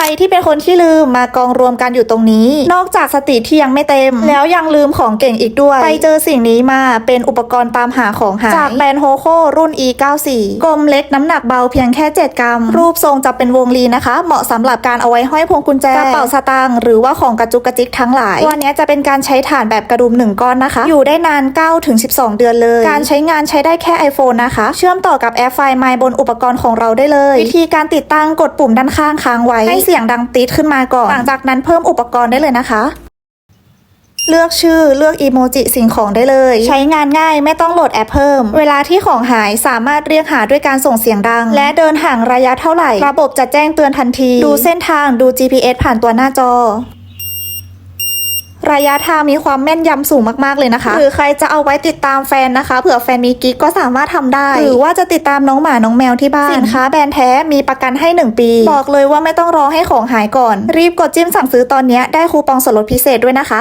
รที่เป็นคนที่ลืมมากองรวมกันอยู่ตรงนี้ นอกจากสติที่ยังไม่เต็ม แล้วยังลืมของเก่งอีกด้วย ไปเจอสิ่งนี้มาเป็นอุปกรณ์ตามหาของหายจากแบรนด์โฮโครุ่น E94 กลมเล็กน้ำหนักเบาเพียงแค่ 7 กรัม รูปทรงจะเป็นวงรีนะคะ เหมาะสำหรับการเอาไว้ห้อยพวงกุญแจกระเป๋าสตางค์หรือว่าของกระจุกกระจิกทั้งหลายตัวนี้จะเป็นการใช้ถ่านแบบกระดุมหนึ่งก้อนนะคะ อยู่ได้นาน9ถึง12 เดือนเลย การใช้งานใช้ได้แค่ iPhone นะคะ เชื่อมต่อกับแอร์ไฟล์ไมบนอุปกรณ์ของเราได้เลย วิธีการติดตั้งกดปุ่มด้านข้างค้างไว้ให้เสียงดังติดขึ้นมาก่อน หลังจากนั้นเพิ่มอุปกรณ์ได้เลยนะคะ เลือกชื่อเลือกอีโมจิสิ่งของได้เลย ใช้งานง่ายไม่ต้องโหลดแอปเพิ่ม เวลาที่ของหายสามารถเรียกหาด้วยการส่งเสียงดัง และเดินห่างระยะเท่าไหร่ ระบบจะแจ้งเตือนทันที ดูเส้นทางดู GPS ผ่านตัวหน้าจอ ระยะทางมีความแม่นยำสูงมากๆเลยนะคะ หรือใครจะเอาไว้ติดตามแฟนนะคะ เผื่อแฟนมีกิ๊กก็สามารถทำได้ หรือว่าจะติดตามน้องหมาน้องแมวที่บ้านสินค้าแบรนด์แท้มีประกันให้ 1 ปี บอกเลยว่าไม่ต้องรอให้ของหายก่อน รีบกดจิ้มสั่งซื้อตอนนี้ได้คูปองส่วนลดพิเศษด้วยนะคะ